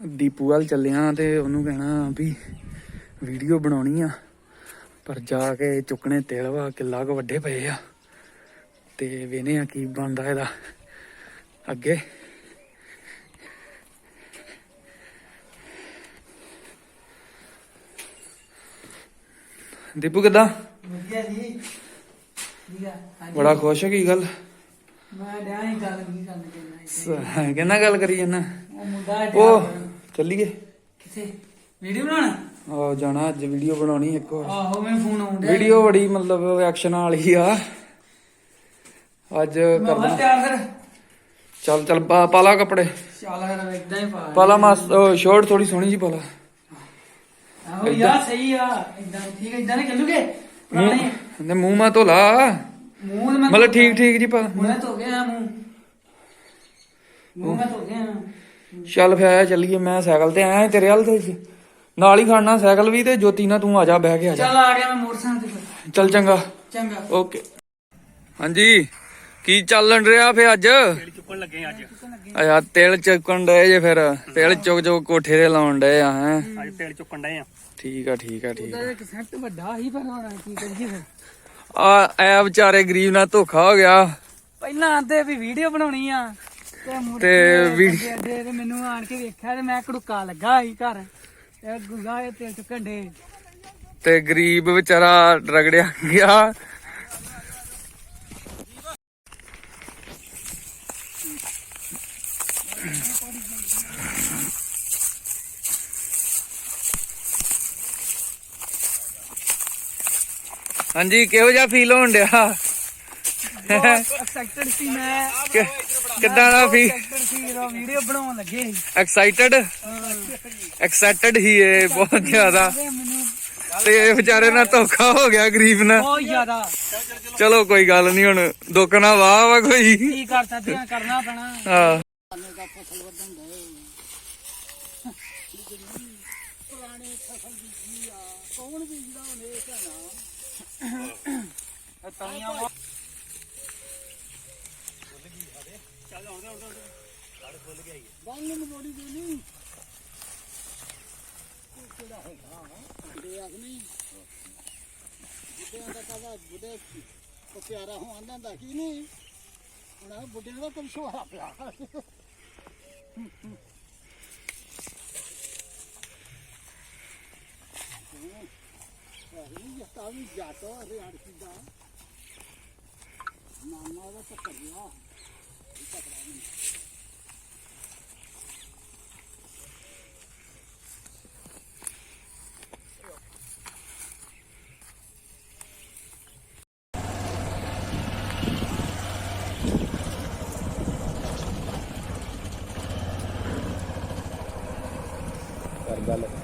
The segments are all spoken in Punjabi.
ਦੀਪੂ ਵੱਲ ਚੱਲਿਆ ਤੇ ਉਹਨੂੰ ਕਹਿਣਾ ਵੀ ਵੀਡੀਓ ਬਣਾਉਣੀ ਆ ਪਰ ਜਾ ਕੇ ਚੁੱਕਣੇ ਤੇਲ ਵਾ ਕਿੱਲਾ ਕੁ ਵੱਡੇ ਪਏ ਆ। ਤੇ ਵੇਨੇ ਆ ਕੀ ਬਣਦਾ ਇਹਦਾ। ਅੱਗੇ। ਦੀਪੂ ਕਿੱਦਾਂ? ਵਧੀਆ ਜੀ। ਠੀਕ ਆ ਹਾਂਜੀ। ਬੜਾ ਖੁਸ਼ ਹੈ ਕੀ ਗੱਲ? ਮੈਂ ਡਿਆ ਹੀ ਗੱਲ ਕੀ ਕਰਨ ਕਿੰਨਾ ਗੱਲ ਕਰੀ ਜਾਂਦਾ? ਉਹ ਮੁੰਡਾ ਉਹ। ਚੱਲੀਏ। ਕਿੱਥੇ? ਵੀਡੀਓ ਬਣਾਉਣਾ? ਆ ਜਾਣਾ ਅੱਜ ਵੀਡੀਓ ਬਣਾਉਣੀ ਇੱਕ ਹੋਰ। ਆਹੋ ਮੈਨੂੰ ਫੋਨ ਆਉਂਦਾ ਵੀਡੀਓ ਬੜੀ ਮਤਲਬ ਐਕਸ਼ਨ ਵਾਲੀ ਆ। ਅੱਜ ਕਰਦਾ ਕਰਨਾ। ਤਿਆਰ ਫਿਰ। ਚੱਲ ਚੱਲ ਪਾ ਪਾ ਲਾ ਕੱਪੜੇ। ਚੱਲ ਫਿਰ ਇਦਾਂ ਹੀ ਪਾ ਪਾ ਲਾ ਮਸ ਸ਼ੋਰਟ ਥੋੜੀ ਸੋਹਣੀ ਜੀ ਪਾ ਲਾ ਆਹੋ ਯਾਰ ਸਹੀ ਆ। ਇਦਾਂ ਠੀਕ ਇਦਾਂ ਨਹੀਂ ਚੱਲੂਗੇ? ਪੁਰਾਣੇ। ਮੂੰਹ ਤੇ ਮੂੰਹ ਮਾ ਧੋਲਾ। ਮੂੰਹ ਮਤਲਬ ਠੀਕ ਠੀਕ ਜੀ ਪਾ। ਮੈਂ ਧੋ ਗਿਆ ਮੂੰਹ। ਮੂੰਹ ਮੈਂ ਧੋ ਗਿਆ ਚੱਲ ਫਿਰ ਆਇਆ ਚੱਲੀਏ ਮੈਂ ਸਾਈਕਲ ਤੇ ਆਇਆ ਤੇਰੇ ਵੱਲ ਤੇ ਨਾਲ ਹੀ ਖੜਨਾ ਸਾਈਕਲ ਵੀ ਤੇ ਜੋਤੀ ਨਾਲ ਤੂੰ ਆ ਜਾ ਬਹਿ ਕੇ ਆ ਜਾ। ਚੱਲ ਆ ਗਿਆ ਮੈਂ ਮੋਟਰਸਾਈਕਲ ਤੇ। ਚੱਲ ਚੰਗਾ। ਚੰਗਾ। ਓਕੇ। ਹਾਂਜੀ ਕੀ ਚੱਲਣ ਰਿਹਾ ਫੇ ਅੱਜ? ਚੁੱਕਣ ਲੱਗੇ ਅੱਜ। ਆਇਆ ਤੇਲ ਚੁੱਕਣ ਡਏ ਜੇ ਫਿਰ ਤੇਲ ਚੁੱਕ ਚੁੱਕ ਕੋਠੇ ਤੇ ਲਾਉਣ ਡਏ ਆ ਹੈ? ਅੱਜ ਤੇਲ ਚੁੱਕਣ ਡਏ ਆ ਠੀਕ ਆ ਠੀਕ ਆ ਠੀਕ ਆ। ਉਹਦਾ ਇੱਕ ਸੈੱਟ ਵੱਡਾ ਹੀ ਪਰ ਹੁਣ ਕੀ ਕਰੀਏ ਫਿਰ। ਆ ਐ ਵਿਚਾਰੇ ਗਰੀਬ ਨਾਲ ਧੋਖਾ ਹੋ ਗਿਆ। ਪਹਿਲਾਂ ਆਂਦੇ ਵੀ ਵੀਡੀਓ ਬਣਾਉਣੀ ਆ। ਤੇ ਤੇ ਕੇ ਵੀ- ਅੱਗੇ ਅੱਗੇ ਤੇ ਮੈਨੂੰ ਆਣ ਕੇ ਵੇਖਿਆ ਤੇ ਮੈਂ ਕੜੁੱਕਾ ਲੱਗਾ ਸੀ ਘਰ। ਇਹ ਗੁਗਾ ਇਹ ਤੇ ਚੁੱਕਣ ਦੇ ਤੇ ਗਰੀਬ ਵਿਚਾਰਾ ਰਗੜਿਆ ਗਿਆ। ਹਾਂਜੀ ਕਿਹੋ ਜਿਹਾ ਫੀਲ ਹੋਣ ਡਿਆ? ਐਕਸਾਈਟਡ ਸੀ ਮੈਂ। ਕਿੱਦਾਂ ਦਾ ਜਦੋਂ ਵੀਡੀਓ ਬਣਾਉਣ ਲੱਗੇ ਐਕਸਾਈਟਡ ਐਕਸਾਈਟਡ ਹੀ ਏ ਬਹੁਤ ਜ਼ਿਆਦਾ। ਤੇ ਤੇ ਵਿਚਾਰੇ ਨਾਲ ਧੋਖਾ ਹੋ ਗਿਆ ਗਰੀਬ ਨਾਲ। ਬਹੁਤ ਜ਼ਿਆਦਾ। ਚਲੋ ਕੋਈ ਗੱਲ ਨਹੀਂ ਹੁਣ ਦੁੱਖ ਨਾ ਵਾਹ ਵਾ ਕੋਈ। ਕੀ ਕਰ ਸਕਦੇ ਆ ਕਰਨਾ ਪੈਣਾ। ਹਾਂ। ਪਿਆਰਾ ਹੋ ਆਂਦਾ ਹੁੰਦਾ ਕੀ ਨਹੀਂ ਹੁਣ ਆਹ ਬੁੱਢੇ ਦਾ ਕੰਮ ਸ਼ੋਹਾ ਪਿਆ ਇਹ ਜਸਤਾ ਵੀ ਜਾਤੋ ਹਰਿਆਣ ਸਿੱਧਾ ਨਾਨਾ ਦਾ ਚੱਕਰ ਗਿਆ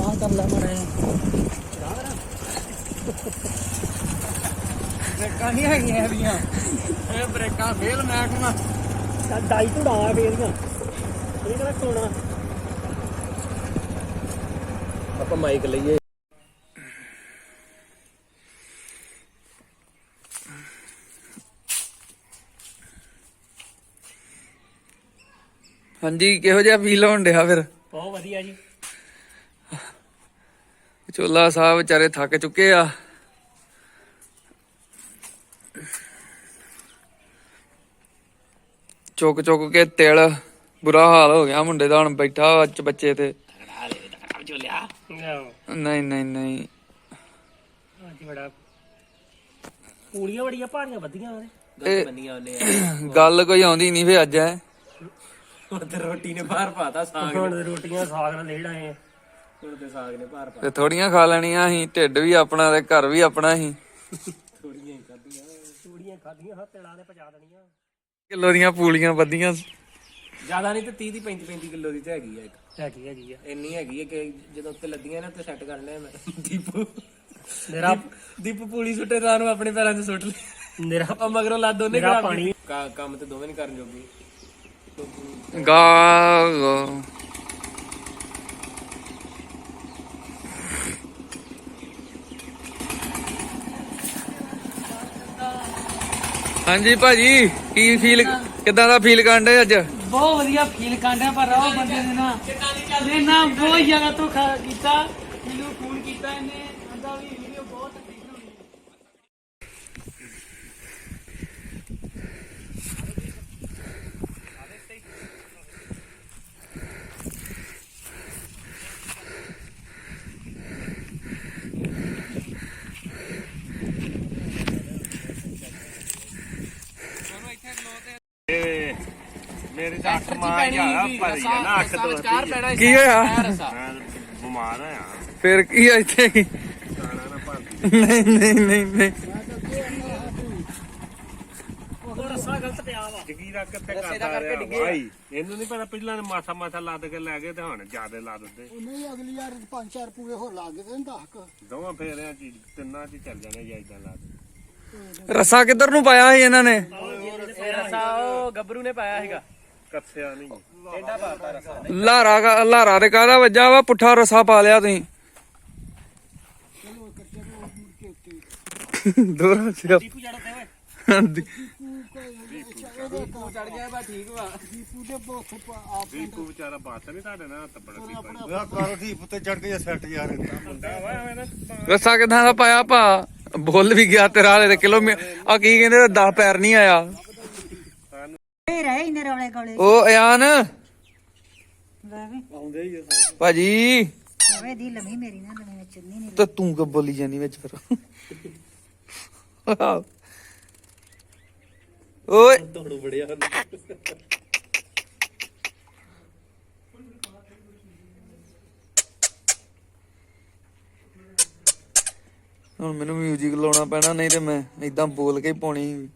ਆ ਕਰ ਲੈ ਮਰੇ ਬ੍ਰੇਕਾਂ ਨਹੀਂ ਹੈਗੀਆਂ ਇਹਦੀਆਂ ਇਹ ਬ੍ਰੇਕਾਂ ਫੇਲ ਮਹਿਕਮਾ ਡਾਈ ਢੁੜਾ ਫੇਰੀਆਂ ਇਹ ਕਿਹੜਾ ਸੋਣਾ ਆਪਾਂ ਮਾਈਕ ਲਈਏ। ਹਾਂਜੀ ਕਿਹੋ ਜਿਹਾ ਫੀਲ ਹੋਣ ਡਿਆ ਫਿਰ? ਬਹੁਤ ਵਧੀਆ ਜੀ। ਚੋਲਾ ਸਾਹਿਬ ਵਿਚਾਰੇ ਥੱਕ ਚੁੱਕੇ ਆ। ਚੁੱਕ ਚੁੱਕ ਕੇ ਤਿਲ ਬੁਰਾ ਹਾਲ ਹੋ ਗਿਆ ਮੁੰਡੇ ਦਾ ਹੁਣ ਬੈਠਾ ਵਾ ਚ ਬੱਚੇ ਤੇ। ਆਹੋ। ਨਹੀਂ ਨਹੀਂ ਨਹੀਂ ਅੱਜ ਬੜਾ ਪੂੜੀਆਂ ਬੜੀਆਂ ਭਾਰੀਆਂ ਵੱਧੀਆਂ ਉਹਦੇ ਇਹ ਗੱਲ ਕੋਈ ਆਉਂਦੀ ਨਹੀਂ ਫੇ ਅੱਜ ਐ ਤੇ ਰੋਟੀ ਨੇ ਬਾਹਰ ਪਾਤਾ ਸਾਗ ਹੁਣ ਤੇ ਰੋਟੀਆਂ ਸਾਗ ਨਾਲ ਲੇੜ ਆਏ ਆ ਹੁਣ ਤੇ ਸਾਗ ਨੇ ਬਾਹਰ ਤੇ ਥੋੜੀਆਂ ਖਾ ਲੈਣੀਆਂ ਸੀ ਢਿੱਡ ਵੀ ਆਪਣਾ ਤੇ ਘਰ ਵੀ ਆਪਣਾ ਸੀ ਥੋੜੀਆਂ ਹੀ ਖਾਧੀਆਂ ਪੂੜੀਆਂ ਖਾਧੀਆਂ ਹਾਂ ਤੇਲਾਂ ਦੇ ਪਚਾ ਦੇਣੀਆਂ ਕਿਲੋ ਦੀਆਂ ਪੂਲੀਆਂ ਵੱਧੀਆਂ ਜ਼ਿਆਦਾ ਨਹੀਂ ਤੇ 30 ਦੀ 35 35 ਕਿਲੋ ਦੀ ਤੇ ਹੈਗੀ ਆ ਇੱਕ। ਹੈਗੀ ਹੈਗੀ ਆ। ਇੰਨੀ ਹੈਗੀ ਆ ਕਿ ਜਦੋਂ ਉੱਤੇ ਲੱਦੀਆਂ ਨੇ ਤੇ ਸੈੱਟ ਕਰ ਲਿਆ ਮੈਂ। ਦੀਪੂ। ਮੇਰਾ ਦੀਪੂ ਪੂਲੀ ਸੁੱਟੇ ਤਾਂ ਨੂੰ ਆਪਣੇ ਪੈਰਾਂ 'ਚ ਸੁੱਟ ਲਿਆ। ਮੇਰਾ ਮਗਰੋਂ ਲਾ ਉਹਨੇ ਮੇਰਾ ਪਾਣੀ। ਕੰਮ ਤੇ ਦੋਵੇਂ ਨਹੀਂ ਕਰਨ ਜੋਗੇ। ਗਾ ਹਾਂਜੀ ਭਾਜੀ ਕੀ ਫੀਲ ਕਿਦਾਂ ਦਾ ਫੀਲ ਕਰਨ ਦੇ ਅੱਜ? ਬਹੁਤ ਵਧੀਆ ਫੀਲ ਕਾਂਡਿਆ ਪਰ ਉਹ ਬੰਦੇ ਨੇ ਨਾ ਨੇ ਨਾ ਬਹੁਤ ਜ਼ਿਆਦਾ ਧੋਖਾ ਕੀਤਾ ਮੈਨੂੰ ਫੋਨ ਕੀਤਾ ਇਹਨੇ ਕਹਿੰਦਾ ਵੀ ਵੀਡੀਓ ਬਹੁਤ ਤਕਲੀਫ ਹੋਣੀ ਹੈ ਮੇਰੇ ਤਾਂ ਅੱਖ ਮਾਰ ਗਿਆ ਪਰ ਨਾ ਅੱਖ ਤੋਂ ਚਾਰ ਪੈਣਾ ਕੀ ਹੋਇਆ? ਮੈਂ ਬਿਮਾਰ ਆ ਫਿਰ ਕੀ ਆ ਇੱਥੇ? ਖਾਣਾ ਨਾ ਭਾਂਦੀ ਨਹੀਂ। ਨਹੀਂ ਨਹੀਂ ਨਹੀਂ ਜਗੀਰਾ ਕਿੱਥੇ ਕਰਦਾ ਰਿਹਾ ਭਾਈ ਇਹਨੂੰ ਨਹੀਂ ਪਤਾ ਪਹਿਲਾਂ ਮਾਥਾ ਮਾਥਾ ਲੱਦ ਕੇ ਲੈ ਗਏ ਤੇ ਹੁਣ ਜਿਆਦੇ ਲਾ ਦਿੰਦੇ। ਨਹੀਂ ਅਗਲੀ ਯਾਰ ਪੰਜ ਚਾਰ ਪੂਰੇ ਹੋਰ ਕੁ। ਦੋਵਾਂ ਫੇਰਿਆਂ ਚ ਹੀ, ਤਿੰਨਾਂ ਚ ਹੀ ਚੱਲ ਜਾਣੇ ਜਾਂ ਇਦਾਂ ਲਾ ਦੇ। ਰੱਸਾ ਕਿੱਧਰ ਨੂੰ ਪਾਇਆ ਸੀ ਇਹਨਾਂ ਨੇ? ਰਸਾ ਉਹ ਗੱਭਰੂ ਨੇ ਪਾਇਆ ਸੀਗਾ। ਕੱਸਿਆ ਨਹੀਂ। ਟੇਡਾ ਪਾਤਾ ਰਸਾ ਲਾਰਾ ਕਾ- ਲਾਰਾ ਤੇ ਕਾਹਦਾ ਵੱਜਾ ਵਾ? ਪੁੱਠਾ ਰੱਸਾ ਪਾ ਲਿਆ ਤੁਸੀਂ। ਦੋਰਾ ਸਿਆ ਚੜ ਗਿਆ ਬਾ ਠੀਕ ਵਾ। ਦੀਪੂ ਦੇ ਬੋਸ ਆਪ ਦੀਪੂ ਵਿਚਾਰਾ ਬਾਤ ਨਹੀਂ ਤੁਹਾਡੇ ਨਾਲ ਤੱਪੜ ਆਪਣਾ ਕਾਰੋ ਦੀ ਉੱਤੇ ਚੜ ਕੇ ਸੈੱਟ ਯਾਰ ਮੁੰਡਾ ਵਾ ਐਵੇਂ ਨਾ ਰੱਸਾ ਕਿਦਾਂ ਦਾ ਪਾਇਆ ਭਾ? ਬੁੱਲ ਵੀ ਗਿਆ ਤੇਰਾ ਹਲੇ ਤੇ ਕਿਲੋਮੀਟਰ ਆ ਕੀ ਕਹਿੰਦੇ 10 ਪੈਰ ਨਹੀਂ ਆਇਆ। ਇਨੇ ਰੌਲੇ ਗੋਲੇ ਉਹ ਇਆਨ। ਵੇ ਭਾਜੀ। ਵੇ ਦੀ ਲੰਮੀ ਮੇਰੀ ਨਾ ਲੰਮੀ ਵਿੱਚ ਚੁੰਨੀ ਨਹੀਂ ਤੇ ਤੂੰ ਕਿ ਬੋਲੀ ਜਾਨੀ ਵਿੱਚ ਫਿਰ? ਓਏ। ਤੁਹਾਨੂੰ ਬੜਿਆ ਹੁਣ ਮੈਨੂੰ ਮਿਊਜ਼ਿਕ ਲਾਉਣਾ ਪੈਣਾ ਨਹੀਂ ਤੇ ਮੈਂ ਇਦਾਂ ਬੋਲ ਕੇ ਪਾਉਣੀ। ਸੀ।